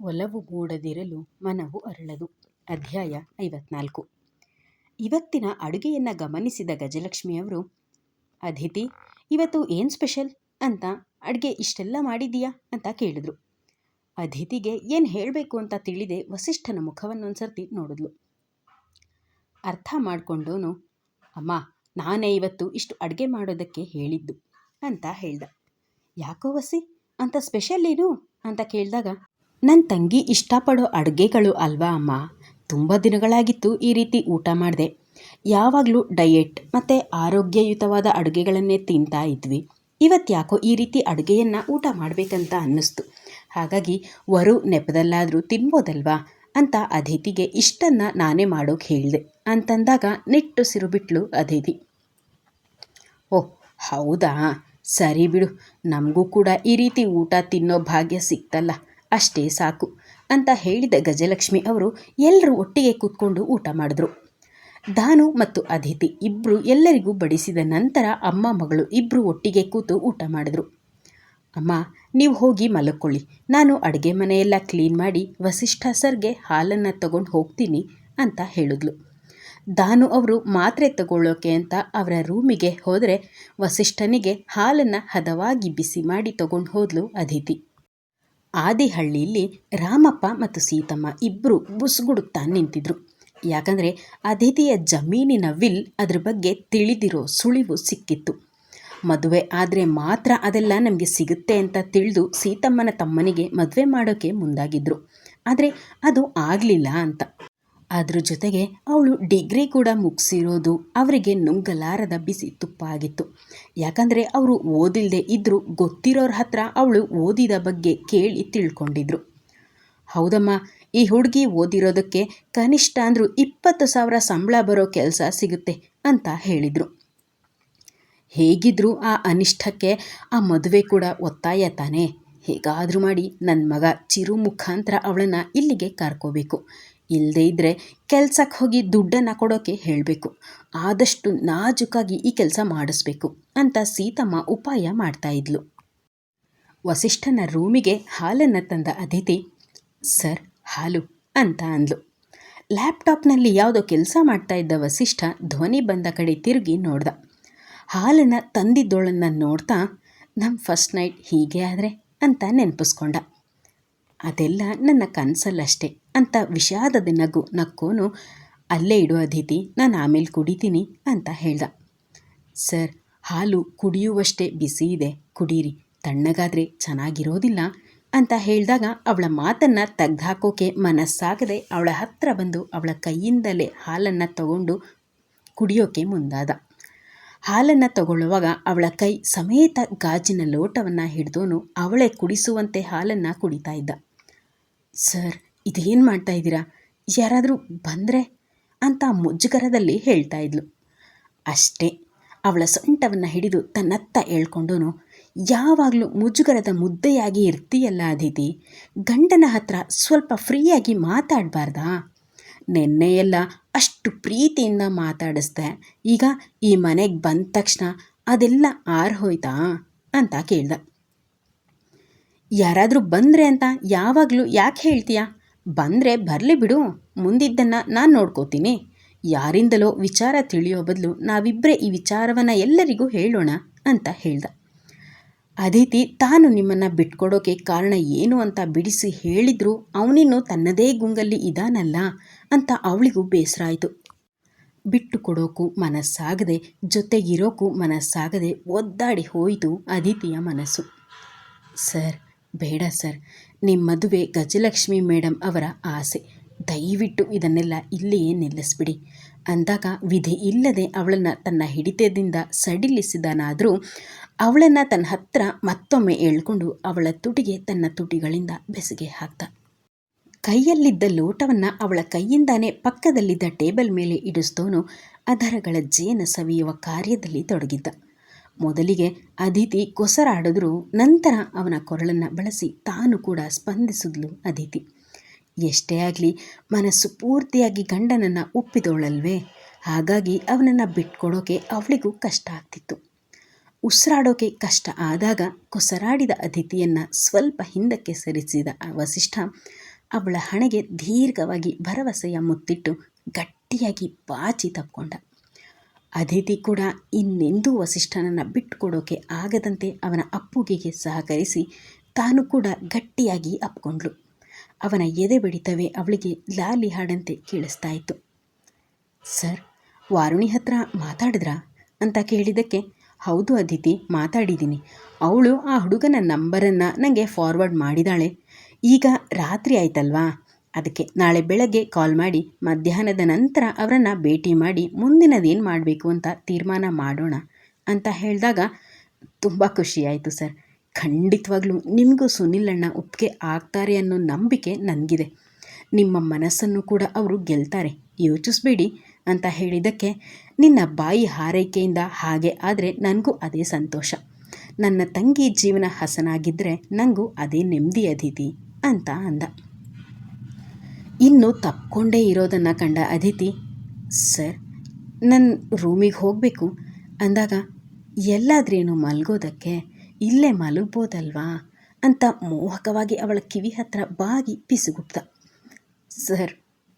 ಒಲವು ಮೂಡದಿರಲು ಮನವು ಅರಳದು. ಅಧ್ಯಾಯ ಐವತ್ನಾಲ್ಕು. ಇವತ್ತಿನ ಅಡುಗೆಯನ್ನು ಗಮನಿಸಿದ ಗಜಲಕ್ಷ್ಮಿಯವರು, ಅದಿತಿ, ಇವತ್ತು ಏನು ಸ್ಪೆಷಲ್? ಅಂತ, ಅಡುಗೆ ಇಷ್ಟೆಲ್ಲ ಮಾಡಿದೀಯಾ ಅಂತ ಕೇಳಿದ್ರು. ಅದಿತಿಗೆ ಏನು ಹೇಳಬೇಕು ಅಂತ ತಿಳಿದೆ ವಸಿಷ್ಠನ ಮುಖವನ್ನೊಂದ್ಸರ್ತಿ ನೋಡಿದ್ಲು. ಅರ್ಥ ಮಾಡಿಕೊಂಡೋನು, ಅಮ್ಮ, ನಾನೇ ಇವತ್ತು ಇಷ್ಟು ಅಡುಗೆ ಮಾಡೋದಕ್ಕೆ ಹೇಳಿದ್ದು ಅಂತ ಹೇಳ್ದ. ಯಾಕೋ ವಸಿ? ಅಂತ ಸ್ಪೆಷಲ್ ಏನು? ಅಂತ ಕೇಳಿದಾಗ ನನ್ನ ತಂಗಿ ಇಷ್ಟಪಡೋ ಅಡುಗೆಗಳು ಅಲ್ವಾ ಅಮ್ಮ? ತುಂಬ ದಿನಗಳಾಗಿತ್ತು ಈ ರೀತಿ ಊಟ ಮಾಡಿದೆ. ಯಾವಾಗಲೂ ಡಯೆಟ್ ಮತ್ತು ಆರೋಗ್ಯಯುತವಾದ ಅಡುಗೆಗಳನ್ನೇ ತಿಂತಾ ಇದ್ವಿ. ಇವತ್ತು ಯಾಕೋ ಈ ರೀತಿ ಅಡುಗೆಯನ್ನು ಊಟ ಮಾಡಬೇಕಂತ ಅನ್ನಿಸ್ತು. ಹಾಗಾಗಿ ವರು ನೆಪದಲ್ಲಾದರೂ ತಿನ್ಬೋದಲ್ವಾ ಅಂತ ಅದಿತಿಗೆ ಇಷ್ಟನ್ನು ನಾನೇ ಮಾಡೋಕೆ ಹೇಳಿದೆ ಅಂತಂದಾಗ ನಿಟ್ಟುಸಿರು ಬಿಟ್ಲು ಅದಿತಿ ಓ, ಹೌದಾ? ಸರಿ ಬಿಡು. ನಮಗೂ ಕೂಡ ಈ ರೀತಿ ಊಟ ತಿನ್ನೋ ಭಾಗ್ಯ ಸಿಕ್ತಲ್ಲ. ಅಷ್ಟೇ ಸಾಕು ಅಂತ ಹೇಳಿದ ಗಜಲಕ್ಷ್ಮಿ ಅವರು ಎಲ್ಲರೂ ಒಟ್ಟಿಗೆ ಕೂತ್ಕೊಂಡು ಊಟ ಮಾಡಿದ್ರು. ದಾನು ಮತ್ತು ಅದಿತಿ ಇಬ್ಬರು ಎಲ್ಲರಿಗೂ ಬಡಿಸಿದ ನಂತರ ಅಮ್ಮ ಮಗಳು ಇಬ್ಬರು ಒಟ್ಟಿಗೆ ಕೂತು ಊಟ ಮಾಡಿದ್ರು. ಅಮ್ಮ, ನೀವು ಹೋಗಿ ಮಲಕ್ಕೊಳ್ಳಿ ನಾನು ಅಡುಗೆ ಮನೆಯೆಲ್ಲ ಕ್ಲೀನ್ ಮಾಡಿ ವಸಿಷ್ಠ ಸರ್ಗೆ ಹಾಲನ್ನು ತಗೊಂಡು ಹೋಗ್ತೀನಿ ಅಂತ ಹೇಳಿದ್ಲು. ದಾನು ಅವರು ಮಾತ್ರೆ ತಗೊಳ್ಳೋಕೆ ಅಂತ ಅವರ ರೂಮಿಗೆ ಹೋದರೆ ವಸಿಷ್ಠನಿಗೆ ಹಾಲನ್ನು ಹದವಾಗಿ ಬಿಸಿ ಮಾಡಿ ತಗೊಂಡು ಹೋದ್ಲು ಅದಿತಿ. ಆದಿಹಳ್ಳಿಯಲ್ಲಿ ರಾಮಪ್ಪ ಮತ್ತು ಸೀತಮ್ಮ ಇಬ್ಬರು ಬುಸ್ಗುಡುತ್ತಾ ನಿಂತಿದ್ರು. ಯಾಕಂದರೆ ಅತಿಥಿಯ ಜಮೀನಿನ ವಿಲ್ ಅದ್ರ ಬಗ್ಗೆ ತಿಳಿದಿರೋ ಸುಳಿವು ಸಿಕ್ಕಿತ್ತು. ಮದುವೆ ಆದರೆ ಮಾತ್ರ ಅದೆಲ್ಲ ನಮಗೆ ಸಿಗುತ್ತೆ ಅಂತ ತಿಳಿದು ಸೀತಮ್ಮನ ತಮ್ಮನಿಗೆ ಮದುವೆ ಮಾಡೋಕ್ಕೆ ಮುಂದಾಗಿದ್ದರು ಆದರೆ ಅದು ಆಗಲಿಲ್ಲ ಅಂತ. ಅದ್ರ ಜೊತೆಗೆ ಅವಳು ಡಿಗ್ರಿ ಕೂಡ ಮುಗಿಸಿರೋದು ಅವರಿಗೆ ನುಂಗಲಾರದ ಬಿಸಿ ತುಪ್ಪ ಆಗಿತ್ತು ಯಾಕಂದರೆ ಅವರು ಓದಿಲ್ಲದೆ ಇದ್ದರೂ ಗೊತ್ತಿರೋರ ಹತ್ರ ಅವಳು ಓದಿದ ಬಗ್ಗೆ ಕೇಳಿ ತಿಳ್ಕೊಂಡಿದ್ರು. ಹೌದಮ್ಮ, ಈ ಹುಡುಗಿ ಓದಿರೋದಕ್ಕೆ ಕನಿಷ್ಠ ಅಂದರೂ ಇಪ್ಪತ್ತು ಸಾವಿರ ಸಂಬಳ ಬರೋ ಕೆಲಸ ಸಿಗುತ್ತೆ ಅಂತ ಹೇಳಿದರು. ಹೇಗಿದ್ರೂ ಆ ಅನಿಷ್ಟಕ್ಕೆ ಆ ಮದುವೆ ಕೂಡ ಒತ್ತಾಯ ತಾನೇ. ಹೇಗಾದರೂ ಮಾಡಿ ನನ್ನ ಮಗ ಚಿರು ಮುಖಾಂತರ ಅವಳನ್ನು ಇಲ್ಲಿಗೆ ಕರ್ಕೋಬೇಕು. ಇಲ್ಲದೇ ಇದ್ದರೆ ಕೆಲ್ಸಕ್ಕೆ ಹೋಗಿ ದುಡ್ಡನ್ನು ಕೊಡೋಕೆ ಹೇಳಬೇಕು. ಆದಷ್ಟು ನಾಜುಕಾಗಿ ಈ ಕೆಲಸ ಮಾಡಿಸ್ಬೇಕು ಅಂತ ಸೀತಮ್ಮ ಉಪಾಯ ಮಾಡ್ತಾ ಇದ್ಲು. ವಸಿಷ್ಠನ ರೂಮಿಗೆ ಹಾಲನ್ನು ತಂದ ಅದಿತಿ ಸರ್, ಹಾಲು ಅಂತ ಅಂದ್ಲು. ಲ್ಯಾಪ್ಟಾಪ್ನಲ್ಲಿ ಯಾವುದೋ ಕೆಲಸ ಮಾಡ್ತಾ ಇದ್ದ ವಸಿಷ್ಠ ಧ್ವನಿ ಬಂದ ಕಡೆ ತಿರುಗಿ ನೋಡ್ದ. ಹಾಲನ್ನು ತಂದಿದ್ದೋಳನ್ನು ನೋಡ್ತಾ ನಮ್ಮ ಫಸ್ಟ್ ನೈಟ್ ಹೀಗೆ ಆದರೆ ಅಂತ ನೆನಪಿಸ್ಕೊಂಡ. ಅದೆಲ್ಲ ನನ್ನ ಕನಸಲ್ಲಷ್ಟೇ ಅಂತ ವಿಷಾದದ ನಗು ನಕ್ಕೋನು, ಅಲ್ಲೇ ಇಡು ಅದಿತಿ, ನಾನು ಆಮೇಲೆ ಕುಡಿತೀನಿ ಅಂತ ಹೇಳ್ದ. ಸರ್, ಹಾಲು ಕುಡಿಯುವಷ್ಟೇ ಬಿಸಿ ಇದೆ, ಕುಡೀರಿ, ತಣ್ಣಗಾದರೆ ಚೆನ್ನಾಗಿರೋದಿಲ್ಲ ಅಂತ ಹೇಳಿದಾಗ ಅವಳ ಮಾತನ್ನು ತೆಗ್ದಾಕೋಕೆ ಮನಸ್ಸಾಗದೆ ಅವಳ ಹತ್ರ ಬಂದು ಅವಳ ಕೈಯಿಂದಲೇ ಹಾಲನ್ನು ತಗೊಂಡು ಕುಡಿಯೋಕೆ ಮುಂದಾದ. ಹಾಲನ್ನು ತಗೊಳ್ಳುವಾಗ ಅವಳ ಕೈ ಸಮೇತ ಗಾಜಿನ ಲೋಟವನ್ನು ಹಿಡಿದೋನು ಅವಳೇ ಕುಡಿಸುವಂತೆ ಹಾಲನ್ನು ಕುಡಿತಾ ಇದ್ದ. ಸರ್, ಇದೇನು ಮಾಡ್ತಾ ಇದ್ದೀರಾ? ಯಾರಾದರೂ ಬಂದರೆ? ಅಂತ ಮುಜುಗರದಲ್ಲಿ ಹೇಳ್ತಾ ಇದ್ಲು. ಅಷ್ಟೇ, ಅವಳ ಸೊಂಟವನ್ನು ಹಿಡಿದು ತನ್ನತ್ತ ಹೇಳ್ಕೊಂಡೋನು, ಯಾವಾಗಲೂ ಮುಜುಗರದ ಮುದ್ದೆಯಾಗಿ ಇರ್ತೀಯಲ್ಲ ಅದಿತಿ, ಗಂಡನ ಹತ್ರ ಸ್ವಲ್ಪ ಫ್ರೀಯಾಗಿ ಮಾತಾಡಬಾರ್ದಾ? ನೆನ್ನೆಯೆಲ್ಲ ಅಷ್ಟು ಪ್ರೀತಿಯಿಂದ ಮಾತಾಡಿಸ್ದೆ. ಈಗ ಈ ಮನೆಗೆ ಬಂದ ತಕ್ಷಣ ಅದೆಲ್ಲ ಆರ್ಹೋಯ್ತಾ ಅಂತ ಕೇಳ್ದ. ಯಾರಾದರೂ ಬಂದರೆ ಅಂತ ಯಾವಾಗಲೂ ಯಾಕೆ ಹೇಳ್ತೀಯ? ಬಂದರೆ ಬರಲಿ ಬಿಡು, ಮುಂದಿದ್ದನ್ನು ನಾನು ನೋಡ್ಕೋತೀನಿ. ಯಾರಿಂದಲೋ ವಿಚಾರ ತಿಳಿಯೋ ಬದಲು ನಾವಿಬ್ಬರೇ ಈ ವಿಚಾರವನ್ನು ಎಲ್ಲರಿಗೂ ಹೇಳೋಣ ಅಂತ ಹೇಳ್ದ. ಅದಿತಿ ತಾನು ನಿಮ್ಮನ್ನು ಬಿಟ್ಕೊಡೋಕೆ ಕಾರಣ ಏನು ಅಂತ ಬಿಡಿಸಿ ಹೇಳಿದ್ರು ಅವನಿನ್ನು ತನ್ನದೇ ಗುಂಗಲ್ಲಿ ಇದಾನಲ್ಲ. ಅಂತ ಅವಳಿಗೂ ಬೇಸರ ಆಯಿತು ಬಿಟ್ಟು ಕೊಡೋಕ್ಕೂ ಮನಸ್ಸಾಗದೆ ಜೊತೆಗಿರೋಕ್ಕೂ ಮನಸ್ಸಾಗದೆ ಒದ್ದಾಡಿ ಹೋಯಿತು ಅದಿತಿಯ ಮನಸ್ಸು. ಸರ್, ಬೇಡ ಸರ್. ನಿಮ್ಮ ಮದುವೆ ಗಜಲಕ್ಷ್ಮಿ ಮೇಡಮ್ ಅವರ ಆಸೆ. ದಯವಿಟ್ಟು ಇದನ್ನೆಲ್ಲ ಇಲ್ಲಿಯೇ ನಿಲ್ಲಿಸ್ಬಿಡಿ. ಅಂದಾಗ ವಿಧಿ ಇಲ್ಲದೆ ಅವಳನ್ನು ತನ್ನ ಹಿಡಿತದಿಂದ ಸಡಿಲಿಸಿದನಾದರೂ ಅವಳನ್ನು ತನ್ನ ಹತ್ರ ಮತ್ತೊಮ್ಮೆ ಎಳ್ಕೊಂಡು ಅವಳ ತುಟಿಗೆ ತನ್ನ ತುಟಿಗಳಿಂದ ಬೆಸಿಗೆ ಹಾಕ್ತ. ಕೈಯಲ್ಲಿದ್ದ ಲೋಟವನ್ನು ಅವಳ ಕೈಯಿಂದಾನೇ ಪಕ್ಕದಲ್ಲಿದ್ದ ಟೇಬಲ್ ಮೇಲೆ ಇಡಿಸ್ತೋನು ಅದರಗಳ ಜೇನ ಸವಿಯುವ ಕಾರ್ಯದಲ್ಲಿ ತೊಡಗಿದ್ದ. ಮೊದಲಿಗೆ ಅದಿತಿ ಕೊಸರಾಡಿದ್ರು, ನಂತರ ಅವನ ಕೊರಳನ್ನು ಬಳಸಿ ತಾನು ಕೂಡ ಸ್ಪಂದಿಸಿದ್ಲು ಅದಿತಿ. ಎಷ್ಟೇ ಆಗಲಿ, ಮನಸ್ಸು ಪೂರ್ತಿಯಾಗಿ ಗಂಡನನ್ನು ಒಪ್ಪಿದೋಳಲ್ವೇ ಹಾಗಾಗಿ ಅವನನ್ನು ಬಿಟ್ಕೊಡೋಕೆ ಅವಳಿಗೂ ಕಷ್ಟ ಆಗ್ತಿತ್ತು. ಉಸಿರಾಡೋಕೆ ಕಷ್ಟ ಆದಾಗ ಕೊಸರಾಡಿದ ಅತಿಥಿಯನ್ನು ಸ್ವಲ್ಪ ಹಿಂದಕ್ಕೆ ಸರಿಸಿದ ವಸಿಷ್ಠ ಅವಳ ಹಣೆಗೆ ದೀರ್ಘವಾಗಿ ಭರವಸೆಯ ಮುತ್ತಿಟ್ಟು ಗಟ್ಟಿಯಾಗಿ ಬಾಚಿ ತಪ್ಕೊಂಡ. ಅದಿತಿ ಕೂಡ ಇನ್ನೆಂದೂ ವಸಿಷ್ಠನನ್ನು ಬಿಟ್ಟುಕೊಡೋಕೆ ಆಗದಂತೆ ಅವನ ಅಪ್ಪುಗೆಗೆ ಸಹಕರಿಸಿ ತಾನು ಕೂಡ ಗಟ್ಟಿಯಾಗಿ ಅಪ್ಕೊಂಡ್ಳು. ಅವನ ಎದೆ ಬಡಿತವೇ ಅವಳಿಗೆ ಲಾಲಿ ಹಾಡಂತೆ ಕೇಳಿಸ್ತಾ ಇತ್ತು ಸರ್, ವಾರುಣಿ ಹತ್ರ ಮಾತಾಡಿದ್ರಾ? ಅಂತ ಕೇಳಿದ್ದಕ್ಕೆ, ಹೌದು ಅದಿತಿ ಮಾತಾಡಿದ್ದೀನಿ. ಅವಳು ಆ ಹುಡುಗನ ನಂಬರನ್ನು ನನಗೆ ಫಾರ್ವರ್ಡ್ ಮಾಡಿದಾಳೆ. ಈಗ ರಾತ್ರಿ ಆಯ್ತಲ್ವಾ? ಅದಕ್ಕೆ ನಾಳೆ ಬೆಳಗ್ಗೆ ಕಾಲ್ ಮಾಡಿ ಮಧ್ಯಾಹ್ನದ ನಂತರ ಅವರನ್ನು ಭೇಟಿ ಮಾಡಿ ಮುಂದಿನದೇನು ಮಾಡಬೇಕು ಅಂತ ತೀರ್ಮಾನ ಮಾಡೋಣ ಅಂತ ಹೇಳಿದಾಗ ತುಂಬ ಖುಷಿಯಾಯಿತು ಸರ್. ಖಂಡಿತವಾಗ್ಲೂ ನಿಮಗೂ ಸುನಿಲಣ್ಣ ಒಪ್ಪಿಗೆ ಆಗ್ತಾರೆ ಅನ್ನೋ ನಂಬಿಕೆ ನನಗಿದೆ. ನಿಮ್ಮ ಮನಸ್ಸನ್ನು ಕೂಡ ಅವರು ಗೆಲ್ತಾರೆ. ಯೋಚಿಸ್ಬೇಡಿ ಅಂತ ಹೇಳಿದ್ದಕ್ಕೆ ನಿನ್ನ ಬಾಯಿ ಹಾರೈಕೆಯಿಂದ ಹಾಗೆ ಆದರೆ ನನಗೂ ಅದೇ ಸಂತೋಷ. ನನ್ನ ತಂಗಿ ಜೀವನ ಹಸನಾಗಿದ್ದರೆ ನನಗೂ ಅದೇ ನೆಮ್ಮದಿ ಅದಿತಿ. ಅಂತ ಅಂದ. ಇನ್ನು ತಪ್ಕೊಂಡೇ ಇರೋದನ್ನು ಕಂಡ ಅದಿತಿ, ಸರ್ ನನ್ನ ರೂಮಿಗೆ ಹೋಗಬೇಕು. ಅಂದಾಗ, ಎಲ್ಲಾದ್ರೇನು ಮಲಗೋದಕ್ಕೆ ಇಲ್ಲೇ ಮಲಗ್ಬೋದಲ್ವಾ? ಅಂತ ಮೋಹಕವಾಗಿ ಅವಳ ಕಿವಿ ಹತ್ರ ಬಾಗಿ ಪಿಸುಗುಪ್ತ ಸರ್,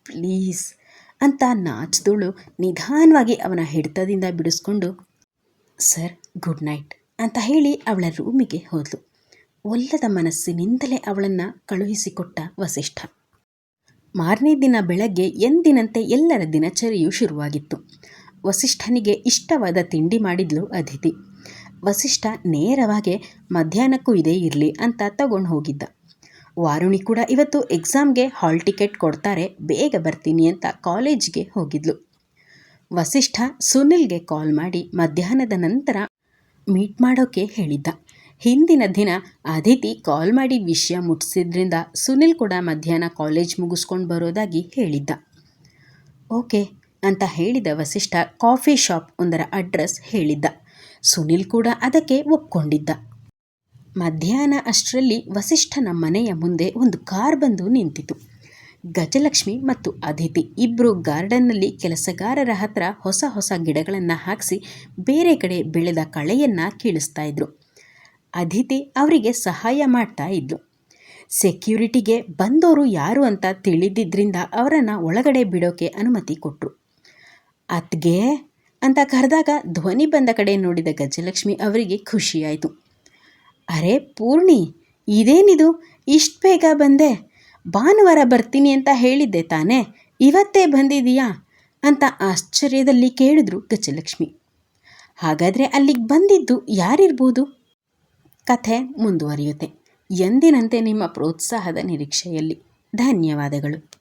ಪ್ಲೀಸ್, ಅಂತ ನಾಚ್ದೋಳು ನಿಧಾನವಾಗಿ ಅವನ ಹಿಡಿತದಿಂದ ಬಿಡಿಸ್ಕೊಂಡು, ಸರ್, ಗುಡ್ ನೈಟ್, ಅಂತ ಹೇಳಿ ಅವಳ ರೂಮಿಗೆ ಹೋದಳು ಒಲ್ಲದ ಮನಸ್ಸಿನಿಂದಲೇ ಅವಳನ್ನು ಕಳುಹಿಸಿಕೊಟ್ಟ ವಸಿಷ್ಠ. ಮಾರನೇ ದಿನ ಬೆಳಗ್ಗೆ ಎಂದಿನಂತೆ ಎಲ್ಲರ ದಿನಚರಿಯೂ ಶುರುವಾಗಿತ್ತು. ವಸಿಷ್ಠನಿಗೆ ಇಷ್ಟವಾದ ತಿಂಡಿ ಮಾಡಿದ್ಲು ಅತಿಥಿ. ವಸಿಷ್ಠ ನೇರವಾಗಿ ಮಧ್ಯಾಹ್ನಕ್ಕೂ ಇದೇ ಇರಲಿ ಅಂತ ತಗೊಂಡು ಹೋಗಿದ್ದ. ವಾರುಣಿ ಕೂಡ ಇವತ್ತು ಎಕ್ಸಾಮ್ಗೆ ಹಾಲ್ ಟಿಕೆಟ್ ಕೊಡ್ತಾರೆ, ಬೇಗ ಬರ್ತೀನಿ ಅಂತ ಕಾಲೇಜ್ಗೆ ಹೋಗಿದ್ಲು. ವಸಿಷ್ಠ ಸುನಿಲ್ಗೆ ಕಾಲ್ ಮಾಡಿ ಮಧ್ಯಾಹ್ನದ ನಂತರ ಮೀಟ್ ಮಾಡೋಕೆ ಹೇಳಿದ್ದ. ಹಿಂದಿನ ದಿನ ಅದಿತಿ ಕಾಲ್ ಮಾಡಿ ವಿಷಯ ಮುಟ್ಟಿಸಿದ್ರಿಂದ ಸುನಿಲ್ ಕೂಡ ಮಧ್ಯಾಹ್ನ ಕಾಲೇಜ್ ಮುಗಿಸ್ಕೊಂಡು ಬರೋದಾಗಿ ಹೇಳಿದ್ದ. ಓಕೆ ಅಂತ ಹೇಳಿದ ವಸಿಷ್ಠ ಕಾಫಿ ಶಾಪ್ ಒಂದರ ಅಡ್ರೆಸ್ ಹೇಳಿದ್ದ. ಸುನಿಲ್ ಕೂಡ ಅದಕ್ಕೆ ಒಪ್ಕೊಂಡಿದ್ದ. ಮಧ್ಯಾಹ್ನ ಅಷ್ಟರಲ್ಲಿ ವಸಿಷ್ಠನ ಮನೆಯ ಮುಂದೆ ಒಂದು ಕಾರ್ ಬಂದು ನಿಂತಿತು. ಗಜಲಕ್ಷ್ಮಿ ಮತ್ತು ಅದಿತಿ ಇಬ್ಬರು ಗಾರ್ಡನ್ನಲ್ಲಿ ಕೆಲಸಗಾರರ ಹತ್ರ ಹೊಸ ಹೊಸ ಗಿಡಗಳನ್ನು ಹಾಕಿಸಿ ಬೇರೆ ಕಡೆ ಬೆಳೆದ ಕಳೆಯನ್ನು ಕೀಳಿಸ್ತಾ ಇದ್ರು. ಅದಿತಿ ಅವರಿಗೆ ಸಹಾಯ ಮಾಡ್ತಾ ಇದ್ಲು. ಸೆಕ್ಯೂರಿಟಿಗೆ ಬಂದವರು ಯಾರು ಅಂತ ತಿಳಿದಿದ್ದರಿಂದ ಅವರನ್ನು ಒಳಗಡೆ ಬಿಡೋಕೆ ಅನುಮತಿ ಕೊಟ್ಟರು ಅತ್ಗೆ ಅಂತ ಕರೆದಾಗ ಧ್ವನಿ ಬಂದ ಕಡೆ ನೋಡಿದ ಗಜಲಕ್ಷ್ಮಿ ಅವರಿಗೆ ಖುಷಿಯಾಯಿತು. ಅರೆ ಪೂರ್ಣಿ, ಇದೇನಿದು? ಇಷ್ಟು ಬೇಗ ಬಂದೆ. ಭಾನುವಾರ ಬರ್ತೀನಿ ಅಂತ ಹೇಳಿದ್ದೆ ತಾನೇ. ಇವತ್ತೇ ಬಂದಿದೀಯಾ ಅಂತ ಆಶ್ಚರ್ಯದಲ್ಲಿ ಕೇಳಿದ್ರು ಗಜಲಕ್ಷ್ಮಿ. ಹಾಗಾದರೆ ಅಲ್ಲಿಗೆ ಬಂದಿದ್ದು ಯಾರಿರ್ಬೋದು? ಕಥೆ ಮುಂದುವರಿಯುತ್ತೆ. ಎಂದಿನಂತೆ ನಿಮ್ಮ ಪ್ರೋತ್ಸಾಹದ ನಿರೀಕ್ಷೆಯಲ್ಲಿ. ಧನ್ಯವಾದಗಳು.